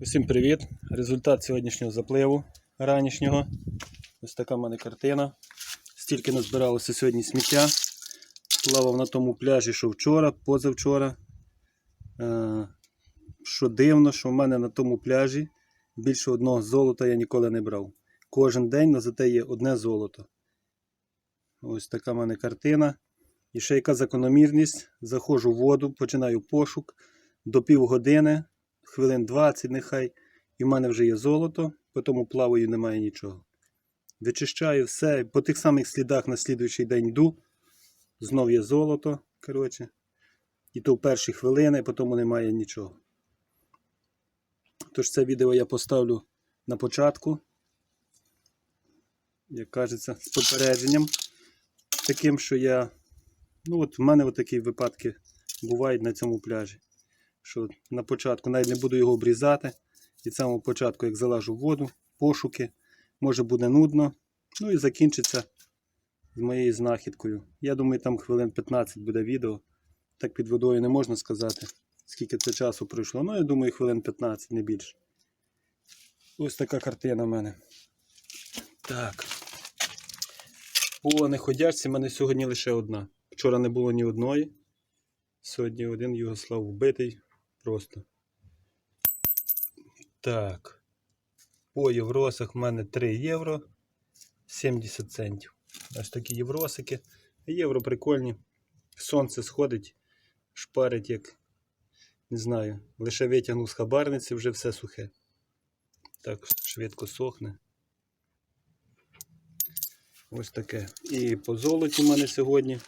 Усім привіт! Результат сьогоднішнього запливу ранішнього. Ось така в мене картина. Стільки назбиралося сьогодні сміття. Плавав на тому пляжі, що вчора, позавчора. Е, що дивно, що в мене на тому пляжі більше одного золота я ніколи не брав. Кожен день на зате є одне золото. Ось така в мене картина. І ще яка закономірність. Заходжу в воду, починаю пошук до півгодини хвилин 20 нехай, і в мене вже є золото, по тому плаваю немає нічого. Вичищаю все, по тих самих слідах на слідуючий день йду, знов є золото, коротше. І то в перші хвилини, по тому немає нічого. Тож це відео я поставлю на початку, як кажеться, з попередженням таким, що я. Ну, от в мене от такі випадки бувають на цьому пляжі що на початку навіть не буду його обрізати. І самого початку, як залажу воду, пошуки, може буде нудно. Ну і закінчиться з моєю знахідкою. Я думаю, там хвилин 15 буде відео. Так під водою не можна сказати, скільки це часу пройшло. Ну, я думаю, хвилин 15, не більше. Ось така картина в мене. Так. По неходячці в мене сьогодні лише одна. Вчора не було ні одної. Сьогодні один Югослав вбитий просто. Так. По євросах в мене 3 євро 70 центів. Ось такі євросики. Євро прикольні. Сонце сходить, шпарить, як не знаю. Лише витягнув з хабарниці, вже все сухе. Так, швидко сохне. Ось таке. І по золоті в мене сьогодні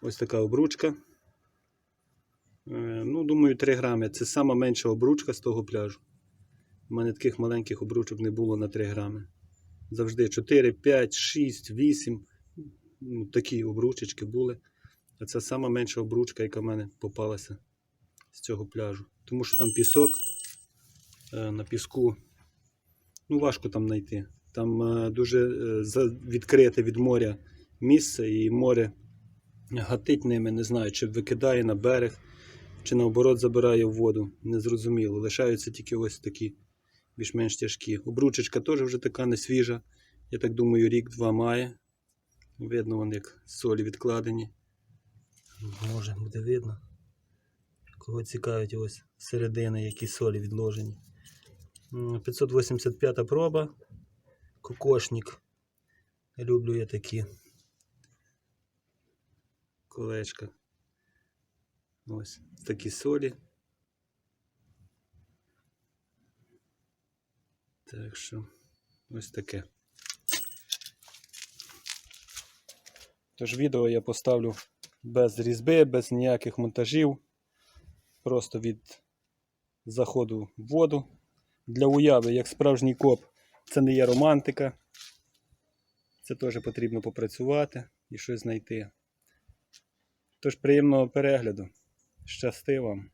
ось така обручка. Е, Ну, думаю, 3 грами. Це сама менша обручка з того пляжу. У мене таких маленьких обручок не було на 3 грами. Завжди 4, 5, 6, 8. Ну, такі обручечки були. А це сама менша обручка, яка в мене попалася з цього пляжу. Тому що там пісок. Е, На піску ну, важко там знайти. Там е, дуже відкрите від моря місце і море гатить ними, не знаю, чи викидає на берег, чи наоборот забирає в воду. Незрозуміло. Лишаються тільки ось такі більш-менш тяжкі. Обручечка теж вже така не свіжа. Я так думаю, рік-два має. Видно, вон як солі відкладені. Може, буде видно. Кого цікавить ось середини, які солі відложені. М, 585 проба. Кокошник. Люблю я такі. Колечка. Ось такі солі. Так що ось таке. Тож відео я поставлю без різьби, без ніяких монтажів. Просто від заходу в воду. Для уяви, як справжній коп, це не є романтика. Це теж потрібно попрацювати і щось знайти. Тож приємного перегляду. Щасти вам!